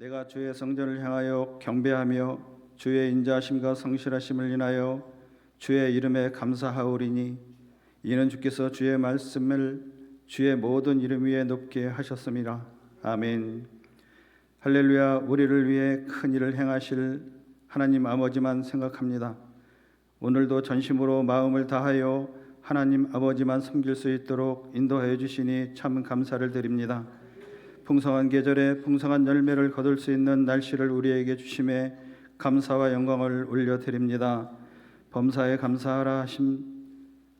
내가 주의 성전을 향하여 경배하며 주의 인자하심과 성실하심을 인하여 주의 이름에 감사하오리니 이는 주께서 주의 말씀을 주의 모든 이름 위에 높게 하셨습니다. 아멘. 할렐루야 우리를 위해 큰 일을 행하실 하나님 아버지만 생각합니다. 오늘도 전심으로 마음을 다하여 하나님 아버지만 섬길 수 있도록 인도하여 주시니 참 감사를 드립니다. 풍성한 계절에 풍성한 열매를 거둘 수 있는 날씨를 우리에게 주심에 감사와 영광을 올려드립니다. 범사에 감사하라 하심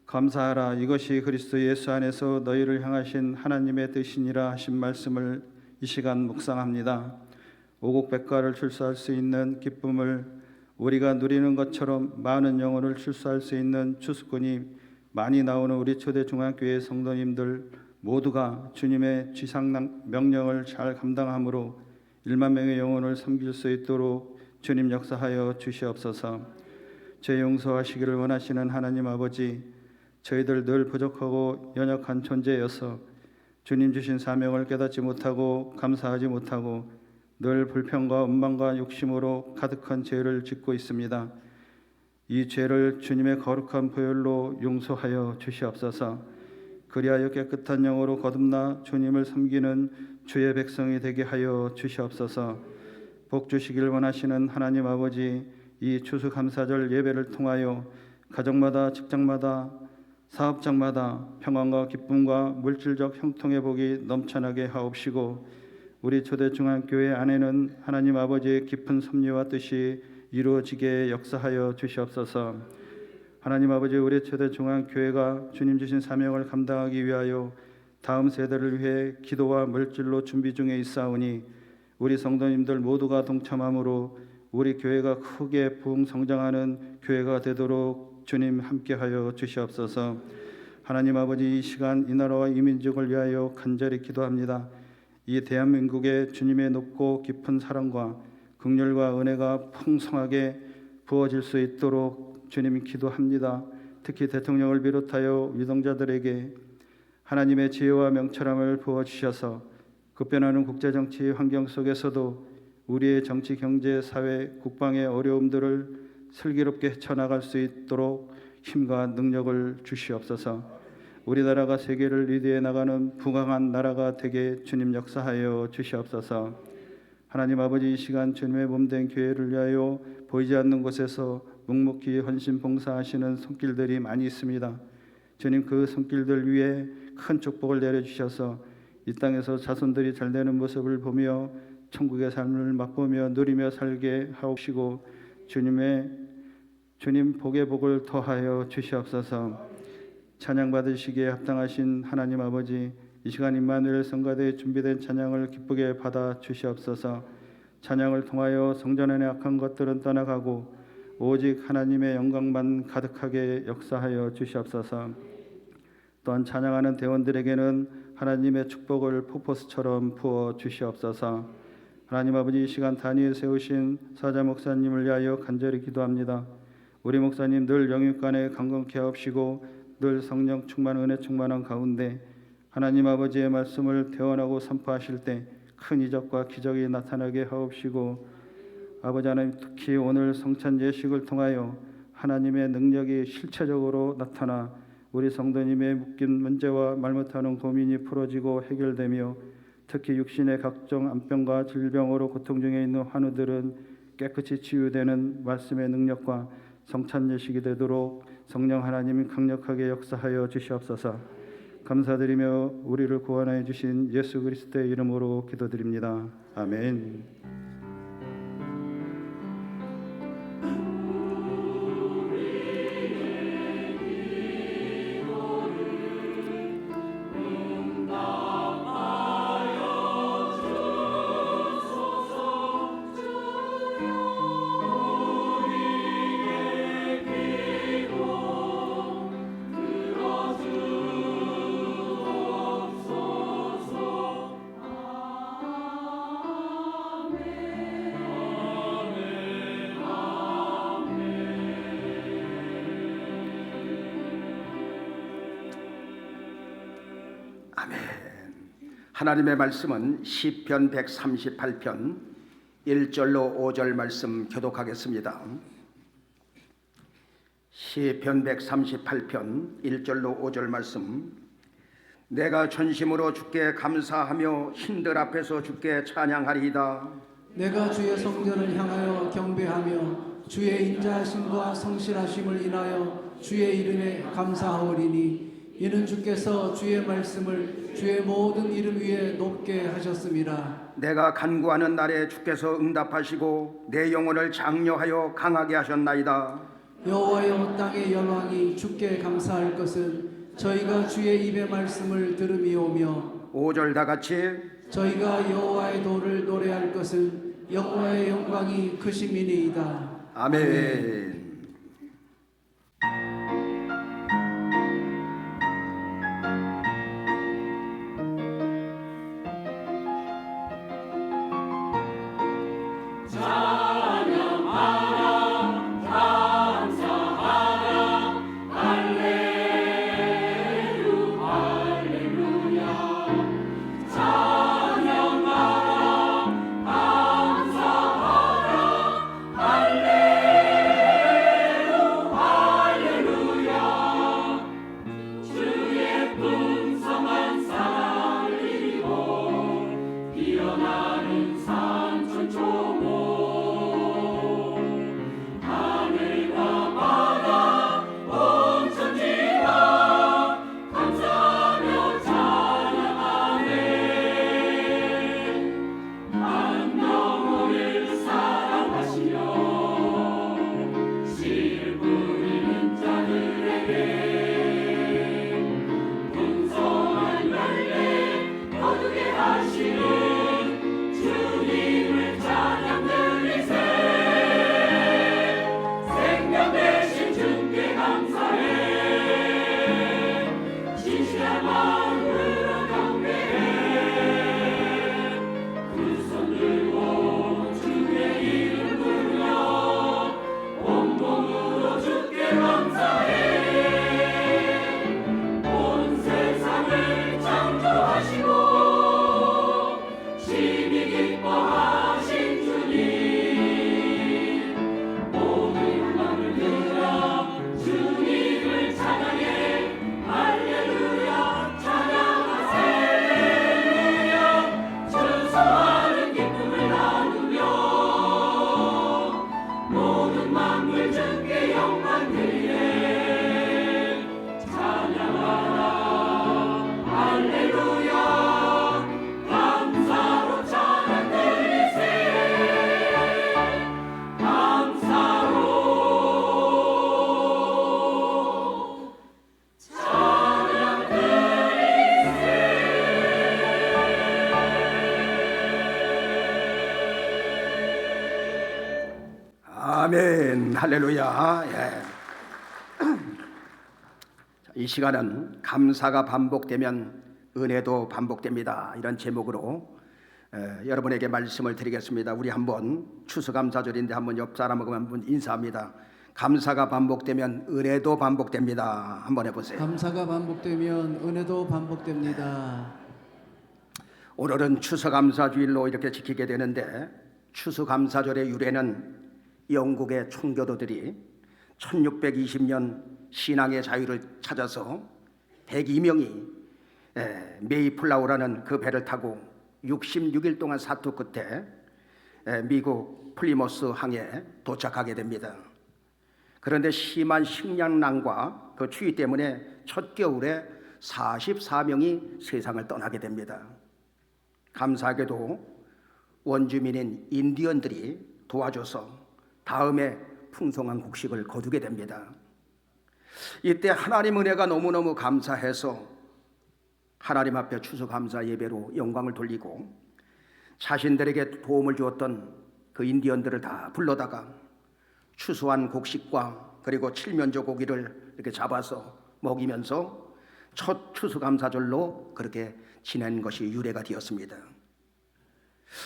감사하라 이것이 그리스도 예수 안에서 너희를 향하신 하나님의 뜻이니라 하신 말씀을 이 시간 묵상합니다. 오곡백과를 출소할 수 있는 기쁨을 우리가 누리는 것처럼 많은 영혼을 출소할 수 있는 추수꾼이 많이 나오는 우리 초대 중앙교회 성도님들 모두가 주님의 지상 명령을 잘 감당함으로 1만 명의 영혼을 섬길 수 있도록 주님 역사하여 주시옵소서. 죄 용서하시기를 원하시는 하나님 아버지 저희들 늘 부족하고 연약한 존재여서 주님 주신 사명을 깨닫지 못하고 감사하지 못하고 늘 불평과 원망과 욕심으로 가득한 죄를 짓고 있습니다. 이 죄를 주님의 거룩한 보혈로 용서하여 주시옵소서. 그리하여 깨끗한 영으로 거듭나 주님을 섬기는 주의 백성이 되게 하여 주시옵소서. 복 주시길 원하시는 하나님 아버지 이 추수감사절 예배를 통하여 가정마다 직장마다 사업장마다 평안과 기쁨과 물질적 형통의 복이 넘쳐나게 하옵시고 우리 초대 중앙교회 안에는 하나님 아버지의 깊은 섭리와 뜻이 이루어지게 역사하여 주시옵소서. 하나님 아버지 우리 초대 중앙 교회가 주님 주신 사명을 감당하기 위하여 다음 세대를 위해 기도와 물질로 준비 중에 있사오니 우리 성도님들 모두가 동참함으로 우리 교회가 크게 부흥 성장하는 교회가 되도록 주님 함께하여 주시옵소서. 하나님 아버지 이 시간 이 나라와 이 민족을 위하여 간절히 기도합니다. 이 대한민국에 주님의 높고 깊은 사랑과 긍휼과 은혜가 풍성하게 부어질 수 있도록 주님 기도합니다. 특히 대통령을 비롯하여 위동자들에게 하나님의 지혜와 명철함을 부어 주셔서 급변하는 국제 정치 환경 속에서도 우리의 정치, 경제, 사회, 국방의 어려움들을 슬기롭게 헤쳐나갈 수 있도록 힘과 능력을 주시옵소서. 우리나라가 세계를 리드해 나가는 부강한 나라가 되게 주님 역사하여 주시옵소서. 하나님 아버지 이 시간 주님의 몸된 교회를 위하여 보이지 않는 곳에서 묵묵히 헌신 봉사하시는 손길들이 많이 있습니다. 주님 그 손길들 위에 큰 축복을 내려 주셔서 이 땅에서 자손들이 잘 되는 모습을 보며 천국의 삶을 맛보며 누리며 살게 하옵시고 주님의 주님 복의 복을 더하여 주시옵소서. 찬양 받으시기에 합당하신 하나님 아버지 이 시간 임마누엘 성가대에 준비된 찬양을 기쁘게 받아 주시옵소서. 찬양을 통하여 성전 안의 악한 것들은 떠나가고 오직 하나님의 영광만 가득하게 역사하여 주시옵소서. 또한 찬양하는 대원들에게는 하나님의 축복을 폭포수처럼 부어 주시옵소서. 하나님 아버지 이 시간 단위에 세우신 사자 목사님을 위하여 간절히 기도합니다. 우리 목사님 늘 영육간에 강건케 하옵시고 늘 성령 충만 은혜 충만한 가운데 하나님 아버지의 말씀을 대언하고 선포하실 때 큰 이적과 기적이 나타나게 하옵시고 아버지 하나님 특히 오늘 성찬 예식을 통하여 하나님의 능력이 실체적으로 나타나 우리 성도님의 묶인 문제와 말 못하는 고민이 풀어지고 해결되며 특히 육신의 각종 암병과 질병으로 고통 중에 있는 환우들은 깨끗이 치유되는 말씀의 능력과 성찬 예식이 되도록 성령 하나님이 강력하게 역사하여 주시옵소서. 감사드리며 우리를 구원하여 주신 예수 그리스도의 이름으로 기도드립니다. 아멘. 하나님의 말씀은 시편 138편 1절로 5절 말씀 교독하겠습니다. 시편 138편 1절로 5절 말씀 내가 전심으로 주께 감사하며 신들 앞에서 주께 찬양하리이다. 내가 주의 성전을 향하여 경배하며 주의 인자하심과 성실하심을 인하여 주의 이름에 감사하오리니 이는 주께서 주의 말씀을 주의 모든 이름 위에 높게 하셨습니다. 내가 간구하는 날에 주께서 응답하시고 내 영혼을 장려하여 강하게 하셨나이다. 여호와여 땅의 열왕이 주께 감사할 것은 저희가 주의 입의 말씀을 들음이오며 5절 다 같이 저희가 여호와의 도를 노래할 것은 여호와의 영광이 크심이니이다. 아멘. 아멘. 할렐루야. 예. 자, 이 시간은 감사가 반복되면 은혜도 반복됩니다. 이런 제목으로 에, 여러분에게 말씀을 드리겠습니다. 우리 한번 추수감사절인데 한번 옆 사람하고 한번 인사합니다. 감사가 반복되면 은혜도 반복됩니다. 한번 해보세요. 감사가 반복되면 은혜도 반복됩니다. 오늘은 추수감사주일로 이렇게 지키게 되는데 추수감사절의 유래는 영국의 총교도들이 1620년 신앙의 자유를 찾아서 102명이 메이플라우라는 그 배를 타고 66일 동안 사투 끝에 에, 미국 플리머스 항에 도착하게 됩니다. 그런데 심한 식량난과 그 추위 때문에 첫 겨울에 44명이 세상을 떠나게 됩니다. 감사하게도 원주민인 인디언들이 도와줘서 다음에 풍성한 곡식을 거두게 됩니다. 이때 하나님 은혜가 너무너무 감사해서 하나님 앞에 추수감사 예배로 영광을 돌리고 자신들에게 도움을 주었던 그 인디언들을 다 불러다가 추수한 곡식과 그리고 칠면조 고기를 이렇게 잡아서 먹이면서 첫 추수감사절로 그렇게 지낸 것이 유래가 되었습니다.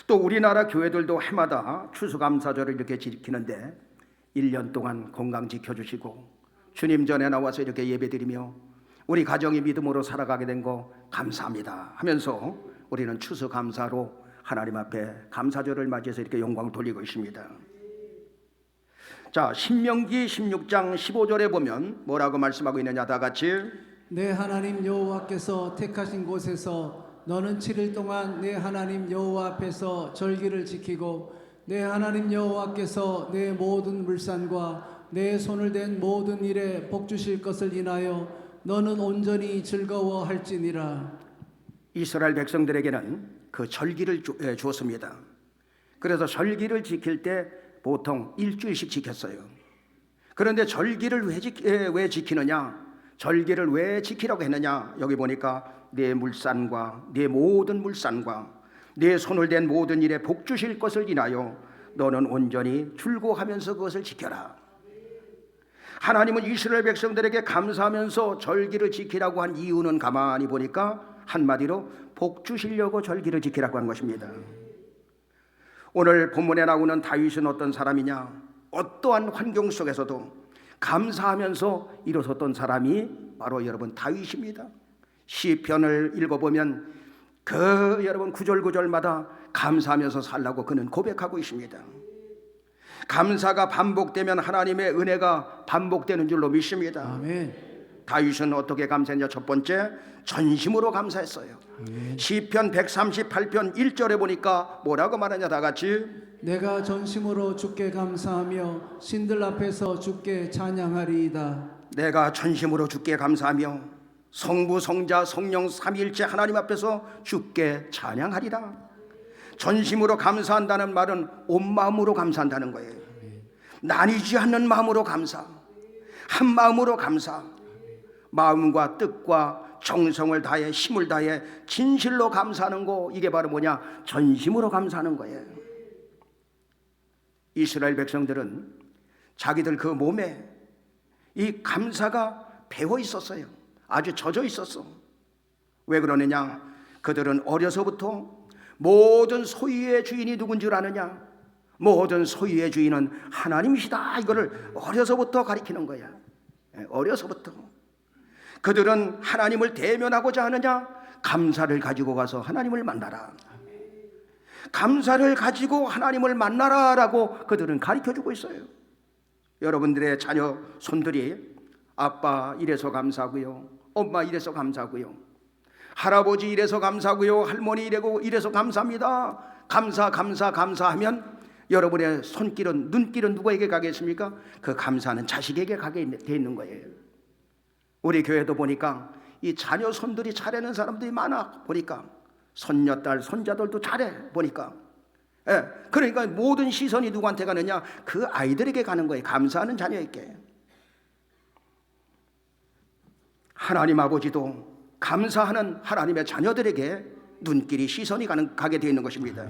또 우리나라 교회들도 해마다 추수감사절을 이렇게 지키는데 1년 동안 건강 지켜주시고 주님 전에 나와서 이렇게 예배드리며 우리 가정이 믿음으로 살아가게 된 거 감사합니다 하면서 우리는 추수감사로 하나님 앞에 감사절을 맞이해서 이렇게 영광 돌리고 있습니다. 자, 신명기 16장 15절에 보면 뭐라고 말씀하고 있느냐 다 같이 내 하나님 여호와께서 택하신 곳에서 너는 7일 동안 내 하나님 여호와 앞에서 절기를 지키고 내 하나님 여호와께서 내 모든 물산과 내 손을 댄 모든 일에 복 주실 것을 인하여 너는 온전히 즐거워할지니라 이스라엘 백성들에게는 그 절기를 주, 예, 주었습니다. 그래서 절기를 지킬 때 보통 일주일씩 지켰어요. 그런데 절기를 왜, 지, 예, 왜 지키느냐? 절기를 왜 지키라고 했느냐? 여기 보니까 내 물산과 내 모든 물산과 내 손을 댄 모든 일에 복 주실 것을 인하여 너는 온전히 출고하면서 그것을 지켜라. 하나님은 이스라엘 백성들에게 감사하면서 절기를 지키라고 한 이유는 가만히 보니까 한마디로 복 주시려고 절기를 지키라고 한 것입니다. 오늘 본문에 나오는 다윗은 어떤 사람이냐? 어떠한 환경 속에서도 감사하면서 일어섰던 사람이 바로 여러분 다윗입니다. 시편을 읽어보면 그 여러분 구절구절마다 감사하면서 살라고 그는 고백하고 있습니다. 감사가 반복되면 하나님의 은혜가 반복되는 줄로 믿습니다. 아멘 다윗은 어떻게 감사했냐? 첫 번째 전심으로 감사했어요. 시편 138편 1절에 보니까 뭐라고 말하냐 다 같이 내가 전심으로 주께 감사하며 신들 앞에서 주께 찬양하리이다 내가 전심으로 주께 감사하며 성부 성자 성령 삼위일체 하나님 앞에서 주께 찬양하리라. 전심으로 감사한다는 말은 온 마음으로 감사한다는 거예요. 나뉘지 않는 마음으로 감사. 한 마음으로 감사. 마음과 뜻과 정성을 다해 힘을 다해 진실로 감사하는 거 이게 바로 뭐냐? 전심으로 감사하는 거예요. 이스라엘 백성들은 자기들 그 몸에 이 감사가 배어 있었어요. 아주 젖어 있었어. 왜 그러느냐? 그들은 어려서부터 모든 소유의 주인이 누군 줄 아느냐? 모든 소유의 주인은 하나님이시다. 이거를 어려서부터 가리키는 거야. 예, 어려서부터. 그들은 하나님을 대면하고자 하느냐? 감사를 가지고 가서 하나님을 만나라. 감사를 가지고 하나님을 만나라라고 그들은 가르쳐 주고 있어요. 여러분들의 자녀 손들이 아빠 이래서 감사하고요. 엄마 이래서 감사하고요. 할아버지 이래서 감사하고요. 할머니 이래고 이래서 감사합니다. 감사 감사 감사하면 여러분의 손길은 눈길은 누구에게 가겠습니까? 그 감사는 자식에게 가게 돼 있는 거예요. 우리 교회도 보니까 이 자녀 손들이 잘하는 사람들이 많아 보니까 손녀 딸 손자들도 잘해 보니까 예, 그러니까 모든 시선이 누구한테 가느냐 그 아이들에게 가는 거예요 감사하는 자녀에게 하나님 아버지도 감사하는 하나님의 자녀들에게 눈길이 시선이 가는 가게 되어 있는 것입니다.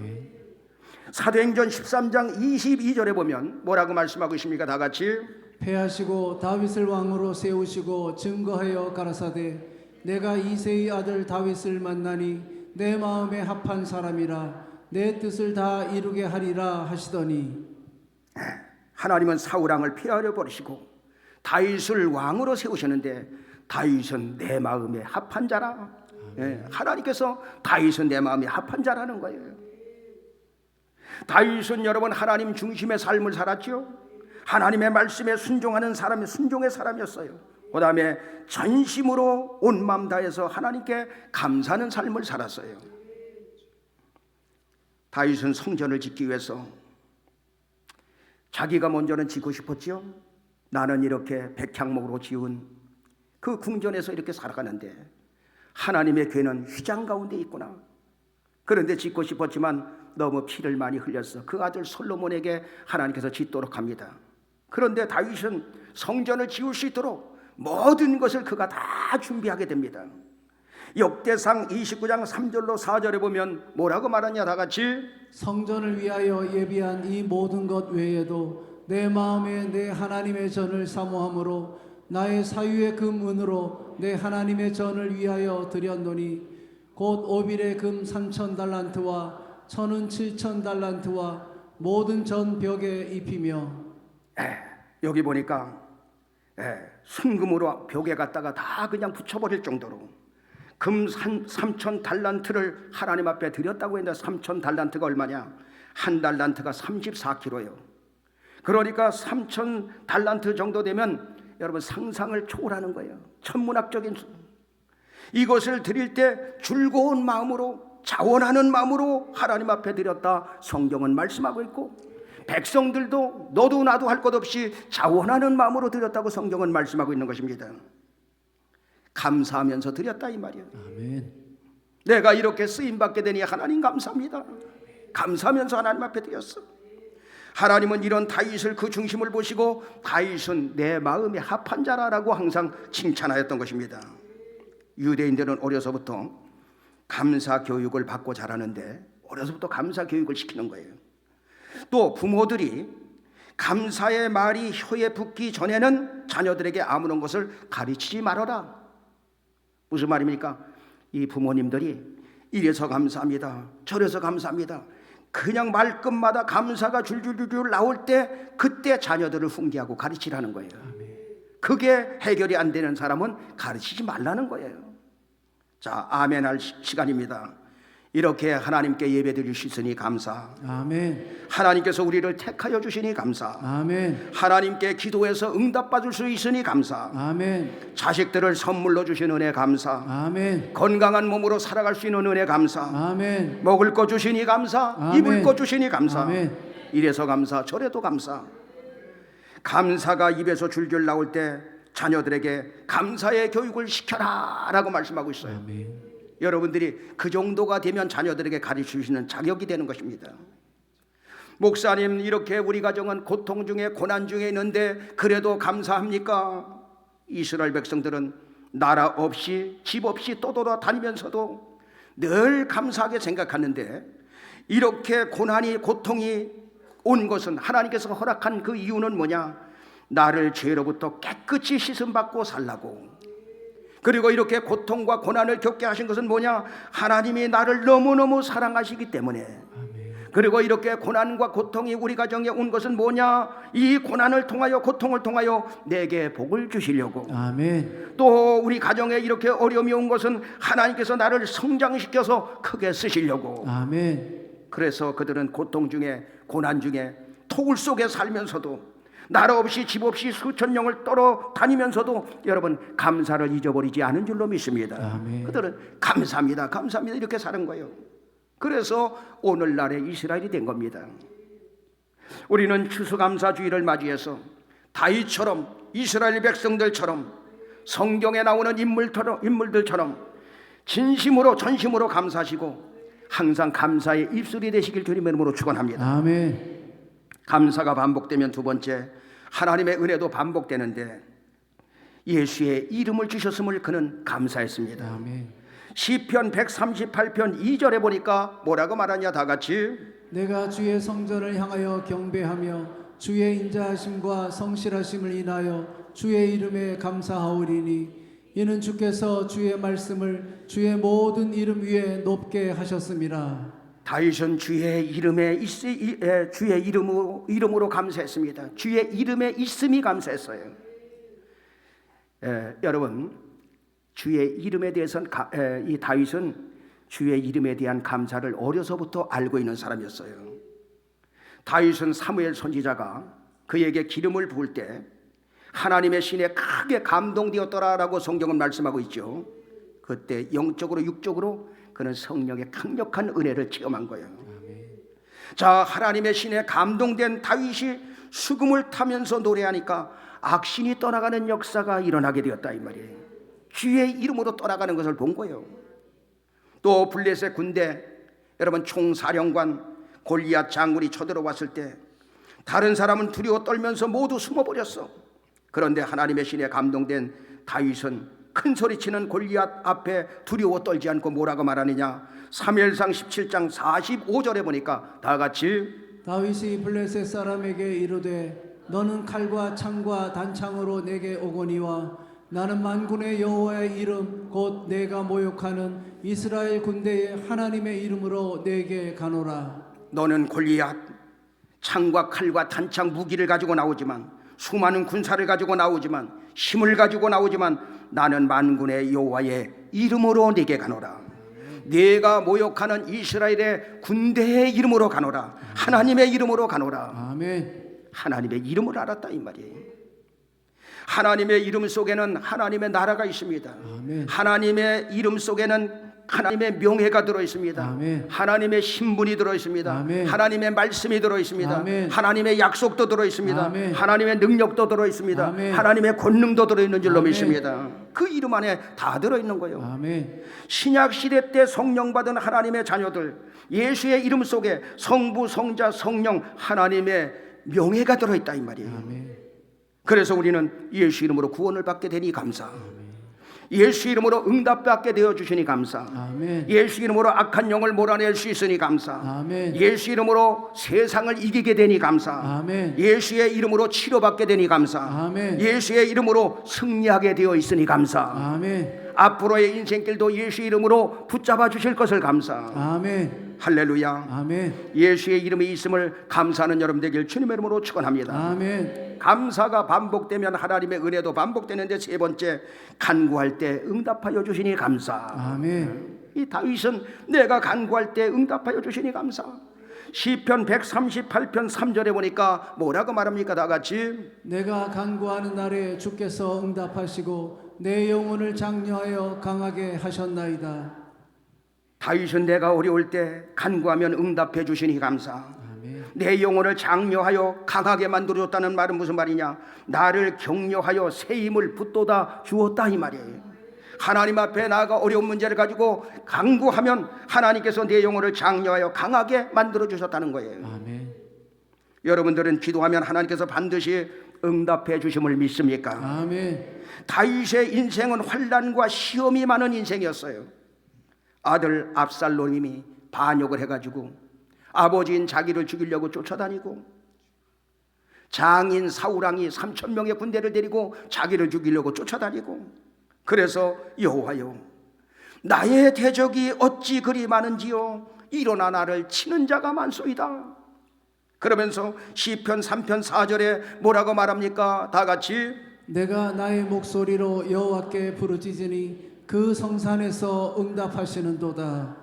사도행전 13장 22절에 보면 뭐라고 말씀하고 있습니까? 다 같이. 패하시고 다윗을 왕으로 세우시고 증거하여 가라사대 내가 이세의 아들 다윗을 만나니 내 마음에 합한 사람이라 내 뜻을 다 이루게 하리라 하시더니. 하나님은 사울 왕을 폐하려 버리시고 다윗을 왕으로 세우셨는데 다윗은 내 마음에 합한 자라. 예, 하나님께서 다윗은 내 마음에 합한 자라는 거예요. 다윗은 여러분 하나님 중심의 삶을 살았죠. 하나님의 말씀에 순종하는 사람이 순종의 사람이었어요. 그다음에 전심으로 온 마음 다해서 하나님께 감사하는 삶을 살았어요. 다윗은 성전을 짓기 위해서 자기가 먼저는 짓고 싶었지요. 나는 이렇게 백향목으로 지은 그 궁전에서 이렇게 살아가는데 하나님의 괴는 휘장 가운데 있구나. 그런데 짓고 싶었지만 너무 피를 많이 흘렸어. 그 아들 솔로몬에게 하나님께서 짓도록 합니다. 그런데 다윗은 성전을 지을 수 있도록 모든 것을 그가 다 준비하게 됩니다. 역대상 29장 3절로 4절에 보면 뭐라고 말하냐 다 같이 성전을 위하여 예비한 이 모든 것 외에도 내 마음에 내 하나님의 전을 사모함으로 나의 사유의 금은으로 내 하나님의 전을 위하여 드렸노니 곧 오빌의 금 삼천 달란트와 천은 칠천 달란트와 모든 전 벽에 입히며 에, 여기 보니까 에, 순금으로 벽에 갖다가 다 그냥 붙여버릴 정도로 금 3천 달란트를 하나님 앞에 드렸다고 했는데 3천 달란트가 얼마냐? 한 달란트가 34kg예요. 그러니까 3천 달란트 정도 되면 여러분 상상을 초월하는 거예요. 천문학적인 수. 이것을 드릴 때 즐거운 마음으로 자원하는 마음으로 하나님 앞에 드렸다 성경은 말씀하고 있고 백성들도 너도 나도 할 것 없이 자원하는 마음으로 드렸다고 성경은 말씀하고 있는 것입니다. 감사하면서 드렸다 이 말이에요. 아멘. 내가 이렇게 쓰임 받게 되니 하나님 감사합니다. 감사하면서 하나님 앞에 드렸어. 하나님은 이런 다윗을 그 중심을 보시고 다윗은 내 마음에 합한 자라라고 항상 칭찬하였던 것입니다. 유대인들은 어려서부터 감사 교육을 받고 자라는데 어려서부터 감사 교육을 시키는 거예요. 또 부모들이 감사의 말이 혀에 붙기 전에는 자녀들에게 아무런 것을 가르치지 말아라. 무슨 말입니까? 이 부모님들이 이래서 감사합니다. 저래서 감사합니다. 그냥 말끝마다 감사가 줄줄줄줄 나올 때 그때 자녀들을 훈계하고 가르치라는 거예요. 그게 해결이 안 되는 사람은 가르치지 말라는 거예요. 자, 아멘 할 시- 시간입니다. 이렇게 하나님께 예배드릴 수 있으니 감사. 아멘. 하나님께서 우리를 택하여 주시니 감사. 아멘. 하나님께 기도해서 응답받을 수 있으니 감사. 아멘. 자식들을 선물로 주신 은혜 감사. 아멘. 건강한 몸으로 살아갈 수 있는 은혜 감사. 아멘. 먹을 거 주시니 감사. 아멘. 입을 거 주시니 감사. 아멘. 이래서 감사. 저래도 감사. 감사가 입에서 줄줄 나올 때 자녀들에게 감사의 교육을 시켜라라고 말씀하고 있어요. 아멘. 여러분들이 그 정도가 되면 자녀들에게 가르치시는 자격이 되는 것입니다. 목사님 이렇게 우리 가정은 고통 중에 고난 중에 있는데 그래도 감사합니까? 이스라엘 백성들은 나라 없이 집 없이 떠돌아다니면서도 늘 감사하게 생각하는데 이렇게 고난이 고통이 온 것은 하나님께서 허락한 그 이유는 뭐냐? 나를 죄로부터 깨끗이 씻음 받고 살라고 그리고 이렇게 고통과 고난을 겪게 하신 것은 뭐냐? 하나님이 나를 너무너무 사랑하시기 때문에. 그리고 이렇게 고난과 고통이 우리 가정에 온 것은 뭐냐? 이 고난을 통하여 고통을 통하여 내게 복을 주시려고. 아멘. 또 우리 가정에 이렇게 어려움이 온 것은 하나님께서 나를 성장시켜서 크게 쓰시려고. 아멘. 그래서 그들은 고통 중에 고난 중에 토굴 속에 살면서도 나라 없이 집 없이 수천 명을 떨어 다니면서도 여러분 감사를 잊어버리지 않은 줄로 믿습니다. 아멘. 그들은 감사합니다, 감사합니다 이렇게 사는 거예요. 그래서 오늘날의 이스라엘이 된 겁니다. 우리는 추수감사주의를 맞이해서 다윗처럼 이스라엘 백성들처럼 성경에 나오는 인물처럼 인물들처럼 진심으로 전심으로 감사하시고 항상 감사의 입술이 되시길 주님의 이름으로 축원합니다. 아멘. 감사가 반복되면 두 번째 하나님의 은혜도 반복되는데 예수의 이름을 주셨음을 그는 감사했습니다. 아멘. 시편 138편 2절에 보니까 뭐라고 말하냐 다 같이 내가 주의 성전을 향하여 경배하며 주의 인자하심과 성실하심을 인하여 주의 이름에 감사하오리니 이는 주께서 주의 말씀을 주의 모든 이름 위에 높게 하셨습니다. 다윗은 주의 이름에 주의 이름으로, 이름으로 감사했습니다. 주의 이름에 있음이 감사했어요. 에, 여러분 주의 이름에 대해서는 이 다윗은 주의 이름에 대한 감사를 어려서부터 알고 있는 사람이었어요. 다윗은 사무엘 선지자가 그에게 기름을 부을 때 하나님의 신에 크게 감동되었더라라고 성경은 말씀하고 있죠. 그때 영적으로 육적으로 그는 성령의 강력한 은혜를 체험한 거예요. 자, 하나님의 신에 감동된 다윗이 수금을 타면서 노래하니까 악신이 떠나가는 역사가 일어나게 되었다 이 말이에요. 주의 이름으로 떠나가는 것을 본 거예요. 또 블레셋 군대 여러분 총사령관 골리앗 장군이 쳐들어왔을 때 다른 사람은 두려워 떨면서 모두 숨어버렸어. 그런데 하나님의 신에 감동된 다윗은 큰 소리치는 골리앗 앞에 두려워 떨지 않고 뭐라고 말하느냐? 3일상 17장 45절에 보니까 다 같이 다윗이 블레셋 사람에게 이르되 너는 칼과 창과 단창으로 내게 오거니와 나는 만군의 여호와의 이름 곧 내가 모욕하는 이스라엘 군대의 하나님의 이름으로 내게 가노라 너는 골리앗 창과 칼과 단창 무기를 가지고 나오지만 수많은 군사를 가지고 나오지만 힘을 가지고 나오지만 나는 만군의 여호와의 이름으로 네게 가노라. 네가 모욕하는 이스라엘의 군대의 이름으로 가노라. 하나님의 이름으로 가노라. 아멘. 하나님의 이름을 알았다 이 말이에요. 하나님의 이름 속에는 하나님의 나라가 있습니다. 아멘. 하나님의 이름 속에는 하나님의 명예가 들어 있습니다. 아멘. 하나님의 신분이 들어 있습니다. 아멘. 하나님의 말씀이 들어 있습니다. 아멘. 하나님의 약속도 들어 있습니다. 아멘. 하나님의 능력도 들어 있습니다. 아멘. 하나님의 권능도 들어 있는 줄로 아멘. 믿습니다. 그 이름 안에 다 들어 있는 거예요. 아멘. 신약 시대 때 성령 받은 하나님의 자녀들 예수의 이름 속에 성부 성자 성령 하나님의 명예가 들어 있다 이 말이에요. 아멘. 그래서 우리는 예수 이름으로 구원을 받게 되니 감사. 예수 이름으로 응답받게 되어 주시니 감사. 아멘. 예수 이름으로 악한 영을 몰아낼 수 있으니 감사. 아멘. 예수 이름으로 세상을 이기게 되니 감사. 아멘. 예수의 이름으로 치료받게 되니 감사. 아멘. 예수의 이름으로 승리하게 되어 있으니 감사. 아멘. 앞으로의 인생길도 예수 이름으로 붙잡아 주실 것을 감사. 아멘. 할렐루야. 아멘. 예수의 이름이 있음을 감사하는 여러분 되길 주님의 이름으로 축원합니다. 아멘. 감사가 반복되면 하나님의 은혜도 반복되는데 세 번째 간구할 때 응답하여 주시니 감사. 아멘. 이 다윗은 내가 간구할 때 응답하여 주시니 감사. 시편 138편 3절에 보니까 뭐라고 말합니까 다 같이 내가 간구하는 날에 주께서 응답하시고 내 영혼을 장려하여 강하게 하셨나이다. 다윗은 내가 어려울 때 간구하면 응답해 주시니 감사. 아멘. 내 영혼을 장려하여 강하게 만들어 줬다는 말은 무슨 말이냐? 나를 격려하여 새 힘을 붙돋아 주었다 이 말이에요. 하나님 앞에 나아가 어려운 문제를 가지고 강구하면 하나님께서 내 영혼을 장려하여 강하게 만들어 주셨다는 거예요. 아멘. 여러분들은 기도하면 하나님께서 반드시 응답해 주심을 믿습니까? 아멘. 다윗의 인생은 환란과 시험이 많은 인생이었어요. 아들 압살롬이 반역을 해가지고 아버지인 자기를 죽이려고 쫓아다니고 장인 사우랑이 3천 명의 군대를 데리고 자기를 죽이려고 쫓아다니고 그래서 여호와여 나의 대적이 어찌 그리 많은지요 일어나 나를 치는 자가 많소이다. 그러면서 시편 3편 4절에 뭐라고 말합니까? 다 같이 내가 나의 목소리로 여호와께 부르짖으니 그 성산에서 응답하시는도다.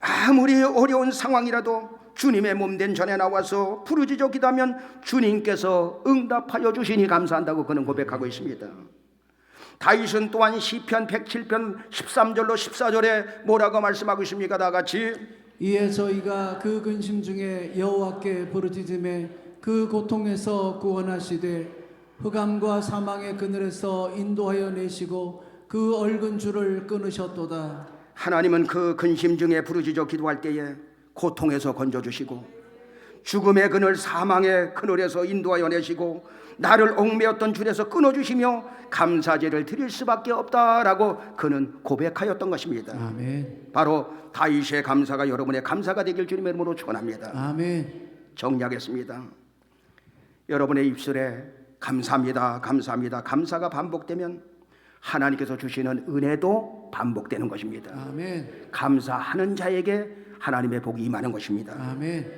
아무리 어려운 상황이라도 주님의 몸 된 전에 나와서 부르짖어 기도하면 주님께서 응답하여 주시니 감사한다고 그는 고백하고 있습니다. 다윗은 또한 시편 107편 13절로 14절에 뭐라고 말씀하고 있습니까? 다 같이 이에 저희가 그 근심 중에 여호와께 부르짖음에 그 고통에서 구원하시되 흑암과 사망의 그늘에서 인도하여 내시고 그 얼근 줄을 끊으셨도다. 하나님은 그 근심 중에 부르짖어 기도할 때에 고통에서 건져 주시고 죽음의 그늘 사망의 그늘에서 인도하여 내시고 나를 얽매였던 줄에서 끊어 주시며 감사제를 드릴 수밖에 없다라고 그는 고백하였던 것입니다. 아멘. 바로 다윗의 감사가 여러분의 감사가 되길 주님의 이름으로 축원합니다. 아멘. 정리하겠습니다. 여러분의 입술에 감사합니다. 감사합니다. 감사가 반복되면 하나님께서 주시는 은혜도 반복되는 것입니다. 아멘. 감사하는 자에게 하나님의 복이 임하는 것입니다. 아멘.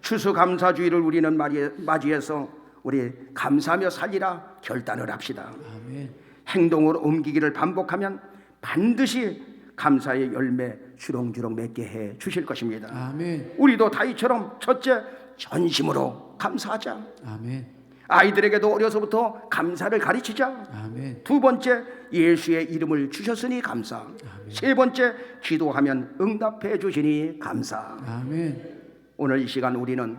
추수감사주의를 우리는 맞이- 맞이해서 우리 감사하며 살리라 결단을 합시다. 아멘. 행동으로 옮기기를 반복하면 반드시 감사의 열매 주렁주렁 맺게 해 주실 것입니다. 아멘. 우리도 다이처럼 첫째 전심으로 감사하자. 아멘. 아이들에게도 어려서부터 감사를 가르치자. 아멘. 두 번째 예수의 이름을 주셨으니 감사. 세 번째 기도하면 응답해 주시니 감사. 아멘. 오늘 이 시간 우리는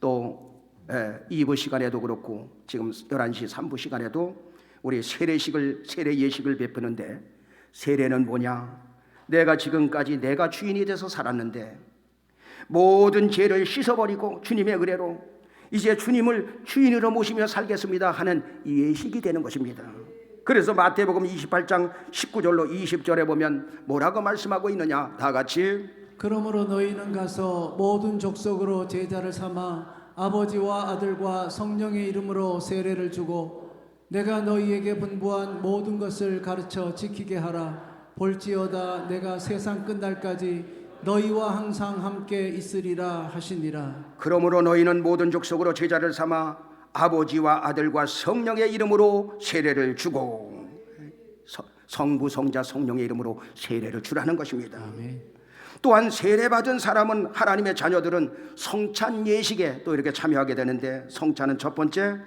또 에, 2부 시간에도 그렇고 지금 11시 3부 시간에도 우리 세례식을 세례 예식을 베푸는데 세례는 뭐냐? 내가 지금까지 내가 주인이 돼서 살았는데 모든 죄를 씻어버리고 주님의 은혜로 이제 주님을 주인으로 모시며 살겠습니다 하는 예식이 되는 것입니다. 그래서 마태복음 28장 19절로 20절에 보면 뭐라고 말씀하고 있느냐? 다 같이 그러므로 너희는 가서 모든 족속으로 제자를 삼아 아버지와 아들과 성령의 이름으로 세례를 주고 내가 너희에게 분부한 모든 것을 가르쳐 지키게 하라 볼지어다 내가 세상 끝날까지 너희와 항상 함께 있으리라 하시니라 그러므로 너희는 모든 족속으로 제자를 삼아 아버지와 아들과 성령의 이름으로 세례를 주고 서- 성부 성자 성령의 이름으로 세례를 주라는 것입니다. 또한 세례받은 사람은 하나님의 자녀들은 성찬 예식에 또 이렇게 참여하게 되는데 성찬은 첫 번째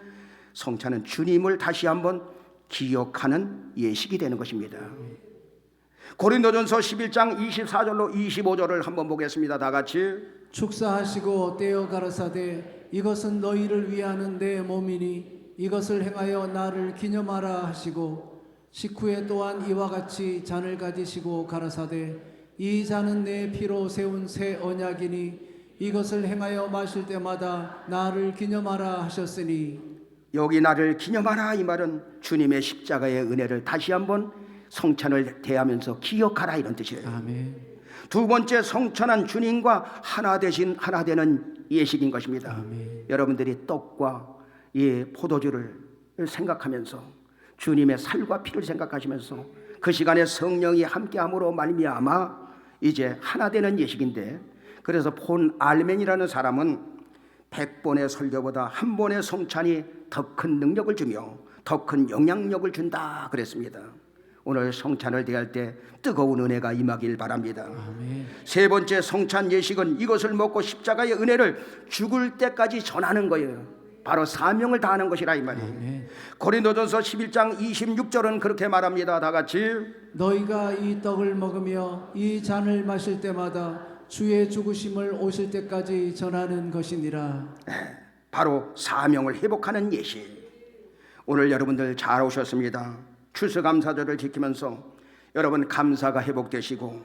성찬은 주님을 다시 한번 기억하는 예식이 되는 것입니다. 고린도전서 11장 24절로 25절을 한번 보겠습니다. 다 같이 축사하시고 떼어 가라사대 이것은 너희를 위하는 내 몸이니 이것을 행하여 나를 기념하라 하시고 식후에 또한 이와 같이 잔을 가지시고 가라사대 이 잔은 내 피로 세운 새 언약이니 이것을 행하여 마실 때마다 나를 기념하라 하셨으니 여기 나를 기념하라 이 말은 주님의 십자가의 은혜를 다시 한번 성찬을 대하면서 기억하라 이런 뜻이에요. 아멘 두 번째 성찬한 주님과 하나 되신 하나 되는 예식인 것입니다. 아멘 여러분들이 떡과 이 포도주를 생각하면서 주님의 살과 피를 생각하시면서 그 시간에 성령이 함께함으로 말미암아 이제 하나 되는 예식인데 그래서 폰 알멘이라는 사람은 백 번의 설교보다 한 번의 성찬이 더 큰 능력을 주며 더 큰 영향력을 준다 그랬습니다. 오늘 성찬을 대할 때 뜨거운 은혜가 임하길 바랍니다. 아멘 세 번째 성찬 예식은 이것을 먹고 십자가의 은혜를 죽을 때까지 전하는 거예요. 바로 사명을 다하는 것이라 이 말이에요. 아멘 고린도전서 11장 26절은 그렇게 말합니다. 다 같이 너희가 이 떡을 먹으며 이 잔을 마실 때마다 주의 죽으심을 오실 때까지 전하는 것이니라. 바로 사명을 회복하는 예식. 오늘 여러분들 잘 오셨습니다. 추수감사절을 지키면서 여러분 감사가 회복되시고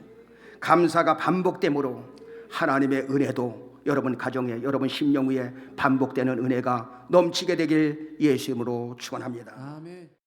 감사가 반복됨으로 하나님의 은혜도 여러분 가정에 여러분 심령 위에 반복되는 은혜가 넘치게 되길 예수 이름으로 축원합니다. 아멘.